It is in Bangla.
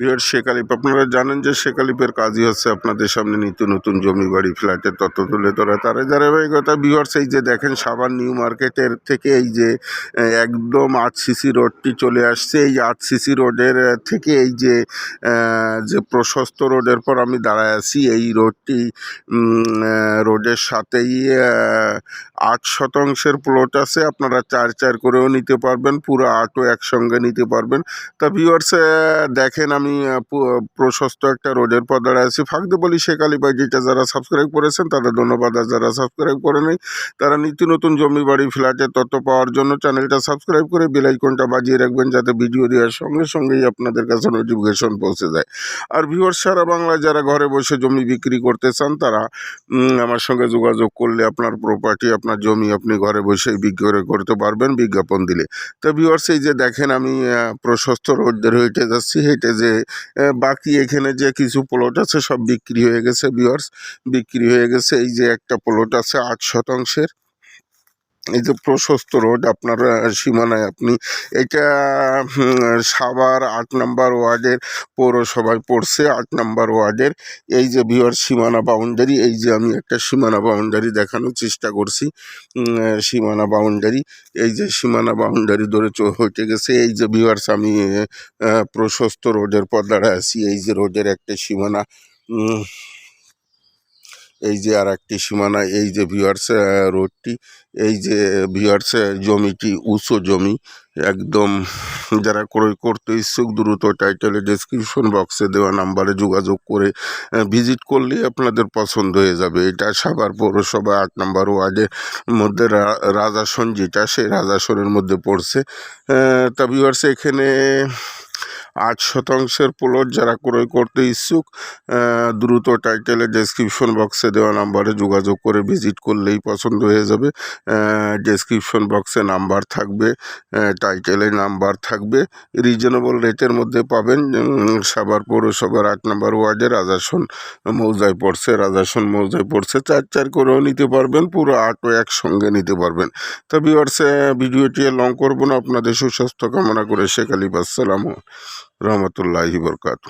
বিহার শেখ আলিপ আপনারা জানেন যে শেখ আলিপের কাজই হচ্ছে আপনাদের সামনে নিত্য নতুন জমি বাড়ি, ফ্ল্যাটের তত্ত্ব তুলে ধরা। তারা ধারাবাহিকতা বিহার্স এই যে দেখেন সাবান নিউ মার্কেটের থেকে এই যে একদম আট সিসি রোডটি চলে আসছে। এই আট সিসি রোডের থেকে এই যে যে প্রশস্ত রোডের পর আমি দাঁড়ায় আছি, এই রোডটি রোডের সাথেই আট শতাংশের প্লট আছে। আপনারা চার চার করেও নিতে পারবেন, পুরো আটও একসঙ্গে নিতে পারবেন। তা ভিউয়ার্স দেখেন আমি পু- প্রশস্ত একটা রোডের পর দাঁড়ায় আছি ফাঁকতে বলি ভাই যেটা যারা সাবস্ক্রাইব করেছেন, তাদের ধন্যবাদ। আর যারা সাবস্ক্রাইব করে নেই, তারা নিত্য নতুন জমি বাড়ি, ফ্ল্যাটের তথ্য পাওয়ার জন্য চ্যানেলটা সাবস্ক্রাইব করে বেল আইকনটা বাজিয়ে রাখবেন, যাতে ভিডিও দেওয়ার সঙ্গে সঙ্গেই আপনাদের কাছে নোটিফিকেশন পৌঁছে যায়। আর ভিউয়ার্স সারা বাংলায় যারা ঘরে বসে জমি বিক্রি করতে চান, তারা আমার সঙ্গে যোগাযোগ করলে আপনার প্রপার্টি আপনার জমি আপনি ঘরে বসেই বিক্রি করতে পারবেন বিজ্ঞাপন দিলে। তো ভিউয়ার্স এই যে দেখেন আমি প্রশস্ত রোড হেঁটে যাচ্ছি হেঁটে যে বাকি এখানে যে কিছু প্লট আছে সব বিক্রি হয়ে গেছে ভিউয়ার্স বিক্রি হয়ে গেছে, এই যে একটা প্লট আছে আট শতাংশের। এই যে প্রশস্ত রোড, আপনার সীমানায় আপনি এটা সাভার আট নম্বর ওয়ার্ডের পৌরসভায় পড়ছে, আট নম্বর ওয়ার্ডের। এই যে ভিওর সীমানা বাউন্ডারি এই যে আমি একটা সীমানা বাউন্ডারি দেখানোর চেষ্টা করছি সীমানা বাউন্ডারি এই যে সীমানা বাউন্ডারি ধরে হইতে গেছে, এই যে ভিওয়ার্স আমি প্রশস্ত রোডের পর দাঁড়ায় আছি, এই যে রোডের একটা সীমানা এই যে আর একটি সীমানা, এই যে ভিওয়ার্স রোডটি, এই যে ভিওয়ার্স জমিটি, উঁচু জমি, একদম যারা ক্রয় করতে ইচ্ছুক দ্রুত টাইটেলে ডেসক্রিপশন বক্সে দেওয়া নাম্বারে যোগাযোগ করে ভিজিট করলে আপনাদের পছন্দ হয়ে যাবে। এটা সাভার পৌরসভা আট নম্বর ওয়ার্ডের মধ্যে রাজাসন যেটা সেই রাজাসনের মধ্যে পড়ছে। তা ভিওয়ার্স এখানে আট শতাংশের প্লট যারা ক্রয় করতে ইচ্ছুক দ্রুত টাইটেলে ডেসক্রিপশন বক্সে দেওয়া নাম্বারে যোগাযোগ করে ভিজিট করলেই পছন্দ হয়ে যাবে। ডেসক্রিপশন বক্সে নাম্বার থাকবে টাইটেলে নাম্বার থাকবে। রিজনেবল রেটের মধ্যে পাবেন সাভার পৌরসভার আট নম্বর ওয়ার্ডে রাজাসন মৌজায় পড়ছে রাজাসন মৌজায় পড়ছে চার চার করেও নিতে পারবেন, পুরো আটও একসঙ্গে নিতে পারবেন। তো ভিওয়ার্স ভিডিওটি লং করব না, আপনাদের সুস্বাস্থ্য কামনা করে শেখ আলী আসসালাম রহমতুল্লাহি বরকাত